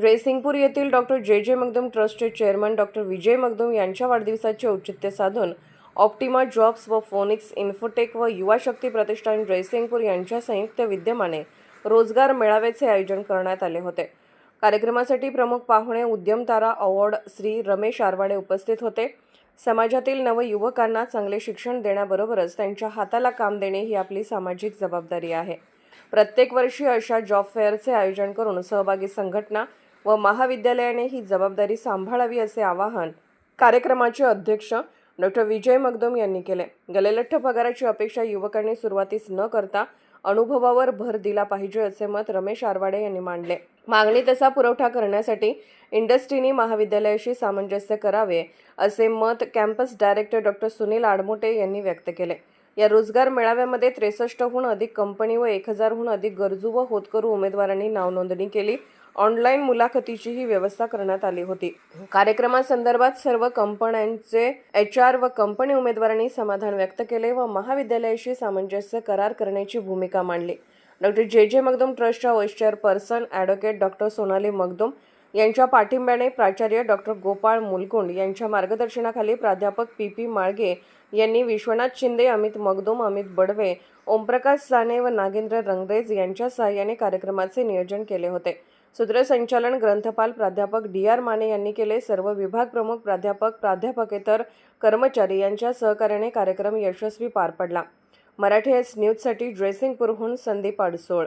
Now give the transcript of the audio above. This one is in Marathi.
जयसिंगपूर येथील डॉक्टर जे जे मगदम ट्रस्टचे चेअरमन डॉक्टर विजय मगदम यांच्या वाढदिवसाचे औचित्य साधून ऑप्टिमा जॉब्स व फोनिक्स इन्फोटेक व युवा शक्ती प्रतिष्ठान जयसिंगपूर यांच्या संयुक्त विद्यमाने रोजगार मेळाव्याचे आयोजन करण्यात आले होते. कार्यक्रमासाठी प्रमुख पाहुणे उद्यमतारा अवॉर्ड श्री रमेश आरवाडे उपस्थित होते. समाजातील नवयुवकांना चांगले शिक्षण देण्याबरोबरच त्यांच्या हाताला काम देणे ही आपली सामाजिक जबाबदारी आहे. प्रत्येक वर्षी अशा जॉब फेअरचे आयोजन करून सहभागी संघटना व महाविद्यालयाने ही जबाबदारी सांभाळावी असे आवाहन कार्यक्रमाचे अध्यक्ष डॉक्टर विजय मगदम यांनी केले. गलेलठ्ठ पगाराची अपेक्षा युवकांनी सुरुवातीस न करता अनुभवावर भर दिला पाहिजे असे मत रमेश आरवाडे यांनी मांडले. मागणी तसा पुरवठा करण्यासाठी इंडस्ट्रीनी महाविद्यालयाशी सामंजस्य करावे असे मत campus director doctor Sunil Admote यांनी व्यक्त केले. या रोजगार मेळाव्यामध्ये त्रेसष्टहून अधिक कंपनी व एक हजारहून अधिक गरजू व होतकरू उमेदवारांनी नावनोंदणी केली. ऑनलाईन मुलाखतीचीही व्यवस्था करण्यात आली होती. कार्यक्रमासंदर्भात सर्व कंपन्यांचे एच आर व कंपनी उमेदवारांनी समाधान व्यक्त केले व महाविद्यालयाशी सामंजस्य करार करण्याची भूमिका मांडली. डॉक्टर जे जे मगदुम ट्रस्टच्या vice chairperson advocate doctor Sonali Magdum यांच्या पाठिंब्याने प्राचार्य डॉक्टर गोपाळ मुलकुंड यांच्या मार्गदर्शनाखाली प्राध्यापक पी पी माळगे यांनी विश्वनाथ शिंदे अमित मगदुम अमित बडवे ओमप्रकाश साने व नागेंद्र रंगरेज यांच्या सहाय्याने कार्यक्रमाचे नियोजन केले होते. सूत्रसंचालन ग्रंथपाल प्राध्यापक डी आर माने यांनी केले. सर्व विभाग प्रमुख प्राध्यापक प्राध्यापकेतर कर्मचारी यांच्या सहकार्याने कार्यक्रम यशस्वी पार पडला. मराठी एस न्यूजसाठी ड्रेसिंगपूरहून संदीप अडसोळ